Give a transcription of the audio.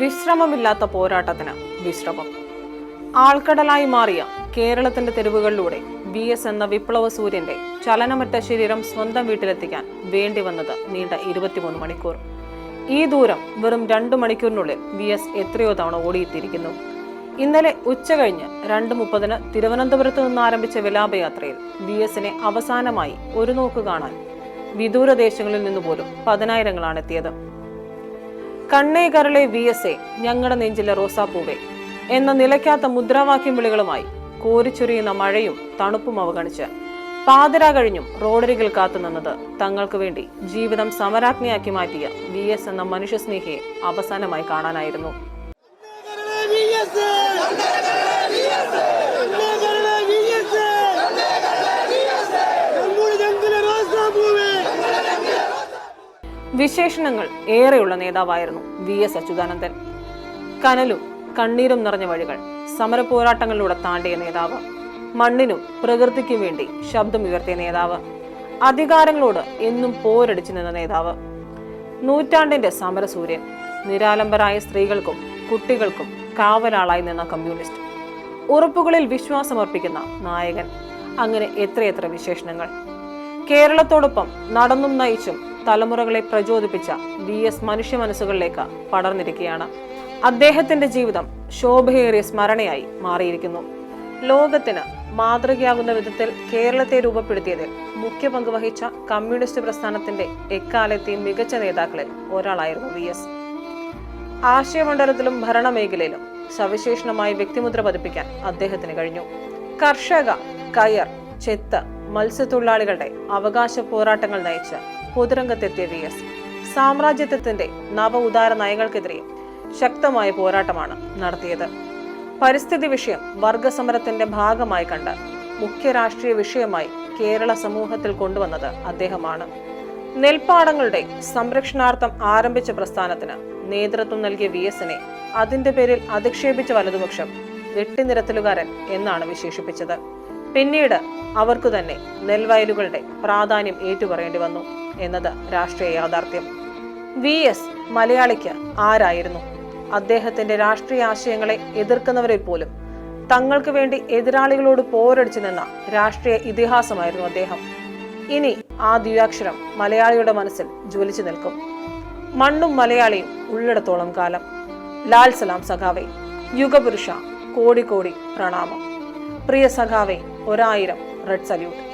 വിശ്രമമില്ലാത്ത പോരാട്ടത്തിന് വിശ്രമം. ആൾക്കടലായി മാറിയ കേരളത്തിന്റെ തെരുവുകളിലൂടെ വി എസ് എന്ന വിപ്ലവ സൂര്യന്റെ ചലനമറ്റ ശരീരം സ്വന്തം വീട്ടിലെത്തിക്കാൻ വേണ്ടി വന്നത് നീണ്ട ഇരുപത്തിമൂന്ന് മണിക്കൂർ. ഈ ദൂരം വെറും രണ്ടു മണിക്കൂറിനുള്ളിൽ വി എസ് എത്രയോ തവണ ഓടിയെത്തിയിരിക്കുന്നു. ഇന്നലെ ഉച്ച കഴിഞ്ഞ് രണ്ട് മുപ്പതിന് തിരുവനന്തപുരത്ത് നിന്ന് ആരംഭിച്ച വിലാപയാത്രയിൽ വി എസിനെ അവസാനമായി ഒരു നോക്ക് കാണാൻ വിദൂരദേശങ്ങളിൽ നിന്ന് നിന്നുപോലും പതിനായിരങ്ങളാണ് എത്തിയത്. കണ്ണേ കരളെ വി എസ് എ ഞങ്ങളുടെ നെഞ്ചിലെ റോസാപ്പൂവെ എന്ന നിലയ്ക്കാത്ത മുദ്രാവാക്യം വിളികളുമായി കോരിച്ചൊരിയുന്ന മഴയും തണുപ്പും അവഗണിച്ച് പാതിര കഴിഞ്ഞും റോഡരികിൽ കാത്തുനിന്നത് തങ്ങൾക്ക് വേണ്ടി ജീവിതം സമരാജ്ഞയാക്കി മാറ്റിയ വി എസ് എന്ന മനുഷ്യസ്നേഹിയെ അവസാനമായി കാണാനായിരുന്നു. വിശേഷണങ്ങൾ ഏറെയുള്ള നേതാവായിരുന്നു വി എസ് അച്യുതാനന്ദൻ. കനലും കണ്ണീരും നിറഞ്ഞ വഴികൾ സമരപോരാട്ടങ്ങളിലൂടെ താണ്ടിയ നേതാവ് മണ്ണിനും പ്രകൃതിക്കും വേണ്ടി ശബ്ദമുയർത്തിയ നേതാവ് അധികാരങ്ങളോട് എന്നും പോരടിച്ചു നിന്ന നേതാവ് നൂറ്റാണ്ടിന്റെ സമരസൂര്യൻ നിരാലംബരായ സ്ത്രീകൾക്കും കുട്ടികൾക്കും കാവലാളായി നിന്ന കമ്മ്യൂണിസ്റ്റ് ഉറപ്പുകളിൽ വിശ്വാസമർപ്പിക്കുന്ന നായകൻ. അങ്ങനെ എത്രയെത്ര വിശേഷണങ്ങൾ. കേരളത്തോടൊപ്പം നടന്നും നയിച്ചും തലമുറകളെ പ്രചോദിപ്പിച്ച വി എസ് മനുഷ്യ മനസ്സുകളിലേക്ക് പടർന്നിരിക്കുകയാണ്. അദ്ദേഹത്തിന്റെ ജീവിതം ശോഭയേറിയ സ്മരണയായി മാറിയിരിക്കുന്നു. ലോകത്തിന് മാതൃകയാകുന്ന വിധത്തിൽ കേരളത്തെ രൂപപ്പെടുത്തിയതിൽ മുഖ്യ പങ്ക് വഹിച്ച കമ്മ്യൂണിസ്റ്റ് പ്രസ്ഥാനത്തിന്റെ എക്കാലത്തെയും മികച്ച നേതാക്കളിൽ ഒരാളായിരുന്നു വി എസ്. ആശയമണ്ഡലത്തിലും ഭരണമേഖലയിലും സവിശേഷണമായി വ്യക്തിമുദ്ര പതിപ്പിക്കാൻ അദ്ദേഹത്തിന് കഴിഞ്ഞു. കർഷക കയർ ചെത്ത് മത്സ്യത്തൊഴിലാളികളുടെ അവകാശ പോരാട്ടങ്ങൾ നയിച്ച് പൊതുരംഗത്തെത്തിയ വി എസ്. സാമ്രാജ്യത്വത്തിന്റെ നവ ഉദാര നയങ്ങൾക്കെതിരെ ശക്തമായ പോരാട്ടമാണ് നടത്തിയത്. പരിസ്ഥിതി വിഷയം വർഗസമരത്തിന്റെ ഭാഗമായി കണ്ട് മുഖ്യ രാഷ്ട്രീയ വിഷയമായി കേരള സമൂഹത്തിൽ കൊണ്ടുവന്നത് അദ്ദേഹമാണ്. നെൽപ്പാടങ്ങളുടെ സംരക്ഷണാർത്ഥം ആരംഭിച്ച പ്രസ്ഥാനത്തിന് നേതൃത്വം നൽകിയ വി എസിനെ അതിന്റെ പേരിൽ അധിക്ഷേപിച്ച വലതുപക്ഷം വെട്ടിനിരത്തലുകാരൻ എന്നാണ് വിശേഷിപ്പിച്ചത്. പിന്നീട് അവർക്കു തന്നെ നെൽവയലുകളുടെ പ്രാധാന്യം ഏറ്റുപറയേണ്ടി വന്നു. എന്നത് രാഷ്ട്രീയ യാഥാർത്ഥ്യം. വി എസ് മലയാളിക്ക് ആരായിരുന്നു? അദ്ദേഹത്തിന്റെ രാഷ്ട്രീയ ആശയങ്ങളെ എതിർക്കുന്നവരിൽ പോലും തങ്ങൾക്ക് വേണ്ടി എതിരാളികളോട് പോരടിച്ചു നിന്ന രാഷ്ട്രീയ ഇതിഹാസമായിരുന്നു അദ്ദേഹം. ഇനി ആ ദ്വിയാക്ഷരം മലയാളിയുടെ മനസ്സിൽ ജ്വലിച്ചു നിൽക്കും. മണ്ണും മലയാളിയും ഉള്ളിടത്തോളം കാലം. ലാൽ സലാം സഖാവെ യുഗപുരുഷ കോടി കോടി പ്രണാമം. പ്രിയ സഖാവെ ഒരായിരം റെഡ് സല്യൂട്ട്.